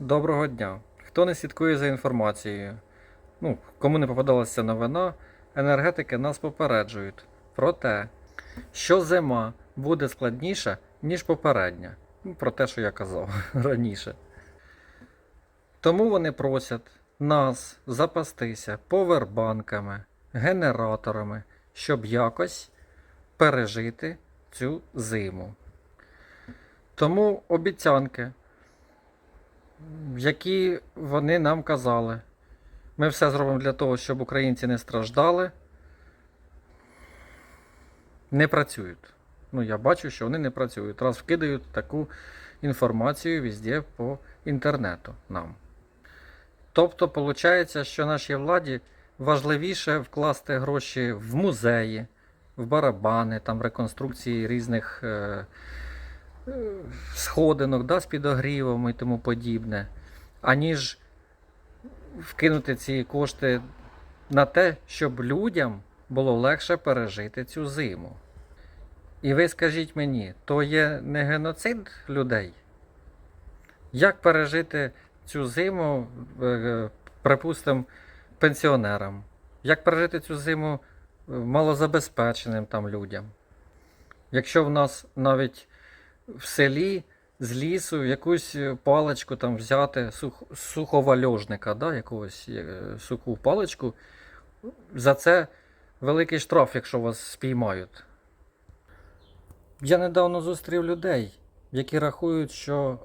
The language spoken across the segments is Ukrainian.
Доброго дня. Хто не слідкує за інформацією, ну, кому не попадалася новина, енергетики нас попереджують про те, що зима буде складніша, ніж попередня. Ну, про те, що я казав раніше. Тому вони просять нас запастися повербанками, генераторами, щоб якось пережити цю зиму. Тому обіцянки, які вони нам казали. Ми все зробимо для того, щоб українці не страждали. Не працюють. Ну, я бачу, що вони не працюють. Раз вкидають таку інформацію везде по інтернету нам. Тобто, виходить, що нашій владі важливіше вкласти гроші в музеї, в барабани, там реконструкції різних е, сходинок да, з підогрівом і тому подібне, аніж вкинути ці кошти на те, щоб людям було легше пережити цю зиму. І ви скажіть мені, то є не геноцид людей? Як пережити цю зиму, е, припустимо, пенсіонерам? Як пережити цю зиму е, малозабезпеченим там людям? Якщо в нас навіть в селі з лісу якусь е, паличку там взяти сух, суховальожника, да, якогось е, суху паличку, за це великий штраф, якщо вас спіймають. Я недавно зустрів людей, які рахують, що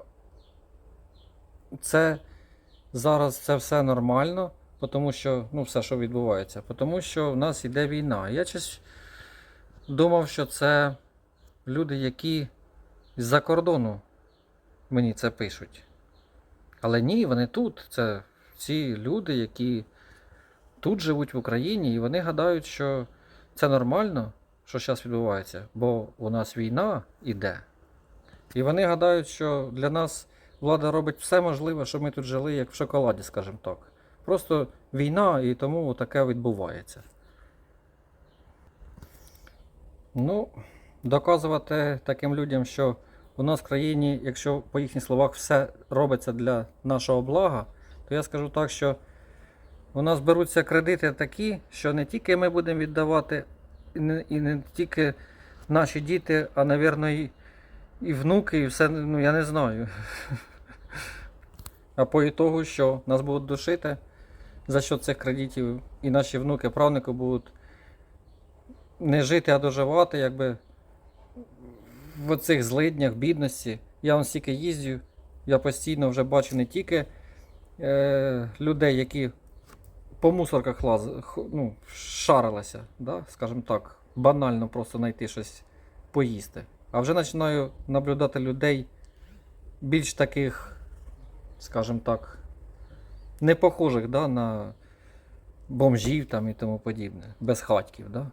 це зараз це все нормально, тому що ну, все, що відбувається, тому що в нас йде війна. Я щось думав, що це люди, які з-за кордону мені це пишуть. Але ні, вони тут. Це ці люди, які тут живуть в Україні, і вони гадають, що це нормально, що зараз відбувається, бо у нас війна іде. І вони гадають, що для нас влада робить все можливе, щоб ми тут жили, як в шоколаді, скажімо так. Просто війна і тому таке відбувається. Ну, доказувати таким людям, що у нас в країні, якщо по їхніх словах все робиться для нашого блага, то я скажу так, що у нас беруться кредити такі, що не тільки ми будемо віддавати, і не, і не тільки наші діти, а, напевно, і, і внуки, і все, ну я не знаю. А по ітогу, що нас будуть душити за що цих кредитів, і наші внуки, правнуки будуть не жити, а доживати, якби в оцих злиднях, бідності. Я вам стільки їздю, я постійно вже бачу не тільки е, людей, які по мусорках лаз, ну, шарилися, да, скажімо так, банально просто знайти щось поїсти. А вже починаю наблюдати людей більш таких, скажімо так, не похожих да, на бомжів там і тому подібне, безхатьків. Да?